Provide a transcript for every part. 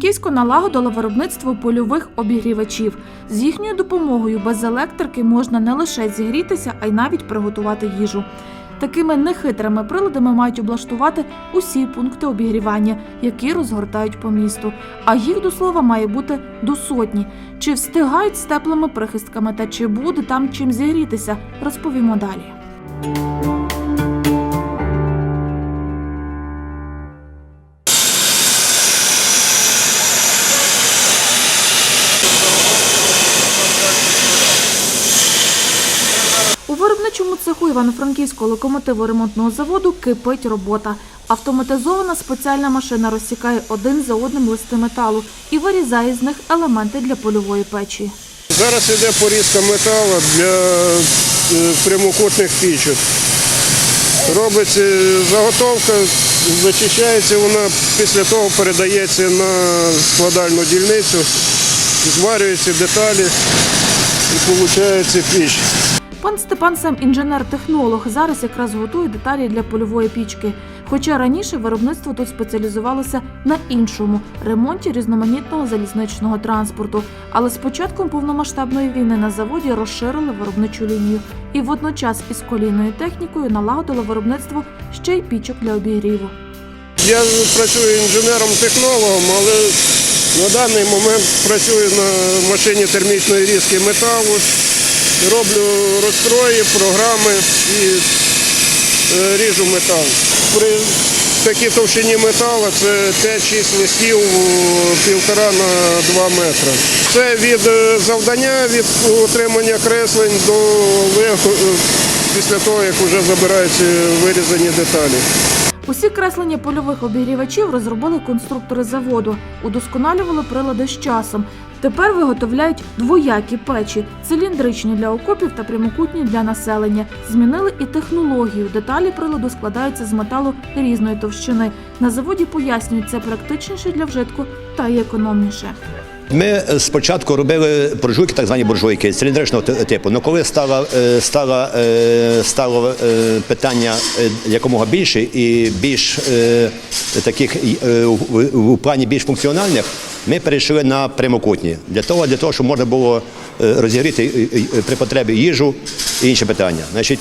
Франківську налагодило виробництво польових обігрівачів. З їхньою допомогою без електрики можна не лише зігрітися, а й навіть приготувати їжу. Такими нехитрими приладами мають облаштувати усі пункти обігрівання, які розгортають по місту. А їх до слова має бути до сотні. Чи встигають з теплими прихистками та чи буде там чим зігрітися, розповімо далі. Виробничому цеху Івано-Франківського локомотиво-ремонтного заводу кипить робота. Автоматизована спеціальна машина розсікає один за одним листи металу і вирізає з них елементи для польової печі. Зараз йде порізка металу для е, прямокутних пічок. Робиться заготовка, зачищається вона, після того передається на складальну дільницю, зварюються деталі і виходить піч. Пан Степан сам інженер-технолог. Зараз якраз готує деталі для польової пічки. Хоча раніше виробництво тут спеціалізувалося на іншому ремонті різноманітного залізничного транспорту. Але з початком повномасштабної війни на заводі розширили виробничу лінію і водночас із колійною технікою налагодило виробництво ще й пічок для обігріву. Я працюю інженером-технологом, але на даний момент працюю на машині термічної різки металу, роблю розстрої, програми і е, ріжу метал. При такій товщині металу це 5-6 листів півтора на 2 метри. Це від е, завдання, від отримання креслень до е, після того, як вже забираються вирізані деталі. Усі креслення польових обігрівачів розробили конструктори заводу, удосконалювали прилади з часом. Тепер виготовляють двоякі печі, циліндричні для окопів та прямокутні для населення. Змінили і технологію. Деталі приладу складаються з металу різної товщини. На заводі пояснюють, це практичніше для вжитку та й економніше. Ми е, спочатку робили буржуйки, так звані буржуйки циліндричного типу. Ну коли стало, е, стало, е, стало е, питання е, якомога більше і більш е, таких е, в плані більш функціональних, ми перейшли на прямокутні. Для того, для того, щоб можна було е, розігріти е, е, при потребі їжу і інші питання. Значить,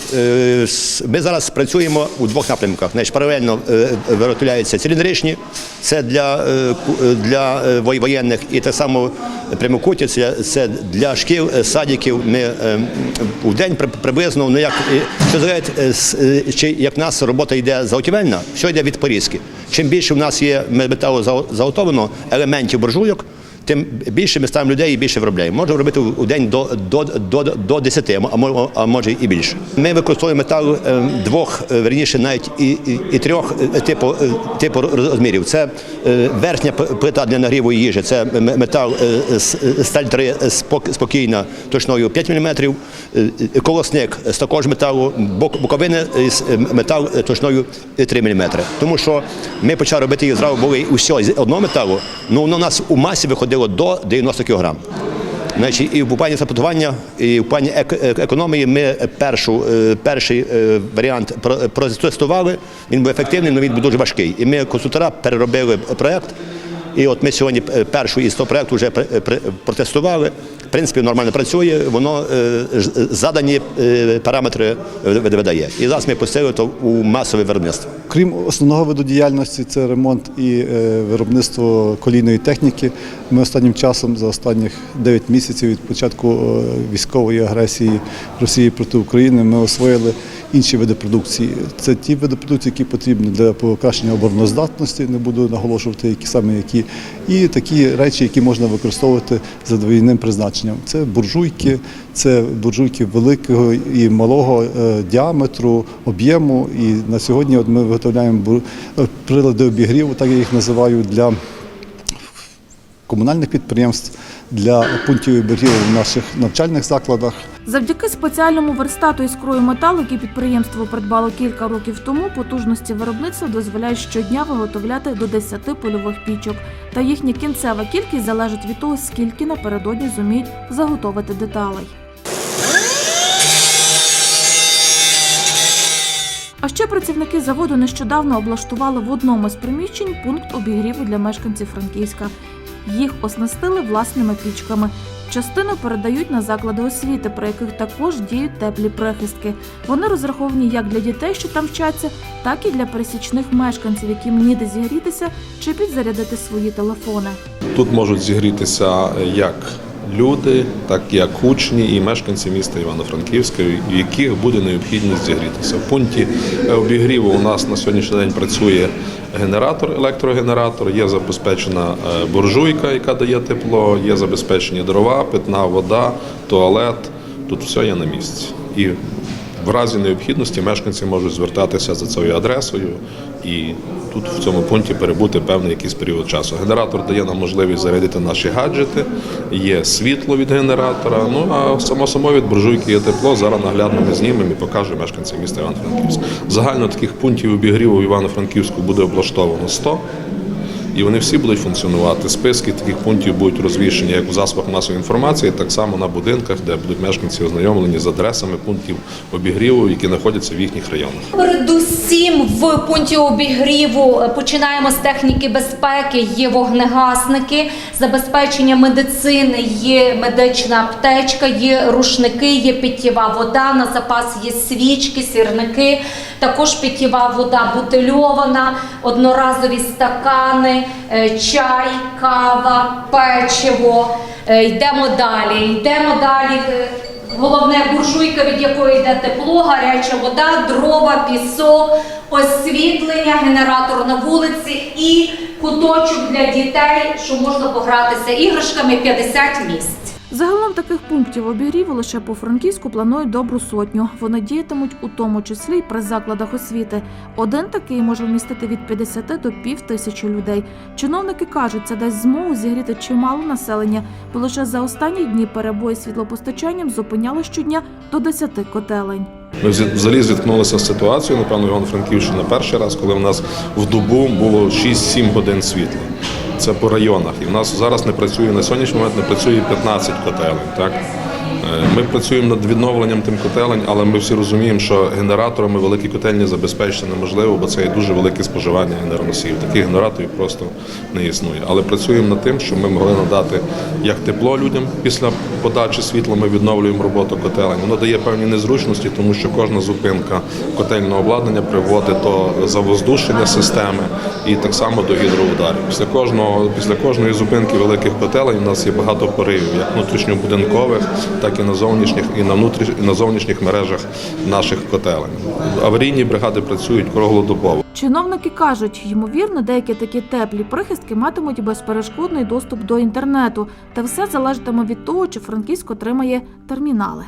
ми зараз працюємо у двох напрямках. Значить, паралельно виготовляються циліндричні, це для, для воєнних, і так само прямокутні, це, для шкіл, садиків. Ми в день приблизно, ну як що залежить, чи як в нас робота йде заготівельна, все йде від порізки. Чим більше в нас є металу заготовлено елементів буржуйок, тим більше ми ставимо людей і більше виробляємо. Можна робити у день до, до, до, до 10, а мо- а може і більше. Ми використовуємо метал е, двох, е, верніше навіть і, і, і трьох е, типу, типу розмірів. Це верхня плита для нагріву їжі, це метал сталь 3 спокійна точною 5 мм, колосник з такого металу, боковини з метал точною 3 мм. Тому що ми почали робити їх зразу були усього з одного металу, ну воно у нас у масі виходило до 90 кг. Значить, і в плані саботування, і в плані ек- економії ми першу, е, перший е, варіант про- протестували. Він був ефективний, але він був дуже важкий. І ми консультора переробили проєкт. І от ми сьогодні е, першу із того проєкту вже пр- пр- протестували. В принципі, нормально працює, воно е, ж- задані е, параметри видає. І зараз ми пустили то у масове виробництво. Крім основного виду діяльності, це ремонт і е, виробництво колійної техніки. Ми останнім часом, за останніх 9 місяців від початку е, військової агресії Росії проти України, ми освоїли інші види продукції. Це ті види продукції, які потрібні для покращення обороноздатності, не буду наголошувати, які саме які, і такі речі, які можна використовувати за двойним призначенням. Це буржуйки, це буржуйки великого і малого е, діаметру, об'єму. І на сьогодні от ми виготовляємо е, прилади обігріву, так я їх називаю, для комунальних підприємств, для пунктів обігріву в наших навчальних закладах. Завдяки спеціальному верстату із крою металу, який підприємство придбало кілька років тому, потужності виробництва дозволяють щодня виготовляти до 10 польових пічок. Та їхня кінцева кількість залежить від того, скільки напередодні зуміють заготовити деталей. А ще працівники заводу нещодавно облаштували в одному з приміщень пункт обігріву для мешканців Франківська. Їх оснастили власними пічками. Частину передають на заклади освіти, при яких також діють теплі прихистки. Вони розраховані як для дітей, що там вчаться, так і для пересічних мешканців, яким ніде зігрітися чи підзарядити свої телефони. Тут можуть зігрітися як люди, так як учні і мешканці міста Івано-Франківська, в яких буде необхідність зігрітися. В пункті обігріву у нас на сьогоднішній день працює генератор, електрогенератор, є забезпечена е, буржуйка, яка дає тепло, є забезпечені дрова, питна вода, туалет. Тут все є на місці. І в разі необхідності мешканці можуть звертатися за цією адресою і тут в цьому пункті перебути певний якийсь період часу. Генератор дає нам можливість зарядити наші гаджети, є світло від генератора. Ну а само собою від буржуйки є тепло. Зараз наглядно ми знімемо і покажемо мешканцям міста Івано-Франківська. Загально таких пунктів обігріву в Івано-Франківську буде облаштовано 100. І вони всі будуть функціонувати. Списки таких пунктів будуть розвішені як в засобах масової інформації, так само на будинках, де будуть мешканці ознайомлені з адресами пунктів обігріву, які знаходяться в їхніх районах. Передусім в пункті обігріву е, починаємо з техніки безпеки. Є вогнегасники, забезпечення медицини, є медична аптечка, є рушники, є питєва вода. На запас є свічки, сірники. Також питєва вода бутильована, одноразові стакани, е, чай, кава, печиво. Е, Йдемо далі. Йдемо далі. е, Головне буржуйка, від якої йде тепло, гаряча вода, дрова, пісок, освітлення, генератор на вулиці і куточок для дітей, що можна погратися іграшками 50 місць. Загалом таких пунктів обігріву лише по Франківську планують добру сотню. Вони діятимуть у тому числі й при закладах освіти. Один такий може вмістити від 50 до пів тисячі людей. Чиновники кажуть, це дасть змогу зігріти чимало населення, бо лише за останні дні перебої світлопостачанням зупиняли щодня до 10 котелень. Ми взагалі зіткнулися з ситуацією, напевно, Івано-Франківщина перший раз, коли в нас в добу було 6-7 годин світла. Це по районах. І в нас зараз не працює на сьогоднішній момент не працює 15 котелень. Так? Е, Ми працюємо над відновленням тим котелень, але ми всі розуміємо, що генераторами великі котельні забезпечити неможливо, бо це є дуже велике споживання енергоносіїв. Таких генераторів просто не існує. Але працюємо над тим, щоб ми могли надати як тепло людям після подачі світла. Ми відновлюємо роботу котелень. Воно дає певні незручності, тому що кожна зупинка котельного обладнання приводить до завоздушення системи і так само до гідроударів. Після кожного після кожної зупинки великих котелень у нас є багато поривів, як внутрішньобудинкових, так і на зовнішніх, і на внутріш, і на зовнішніх мережах наших котелень. Аварійні бригади працюють круглодобово. Чиновники кажуть, ймовірно, деякі такі теплі прихистки матимуть безперешкодний доступ до інтернету, та все залежатиме від того, чи Франківськ отримає термінали.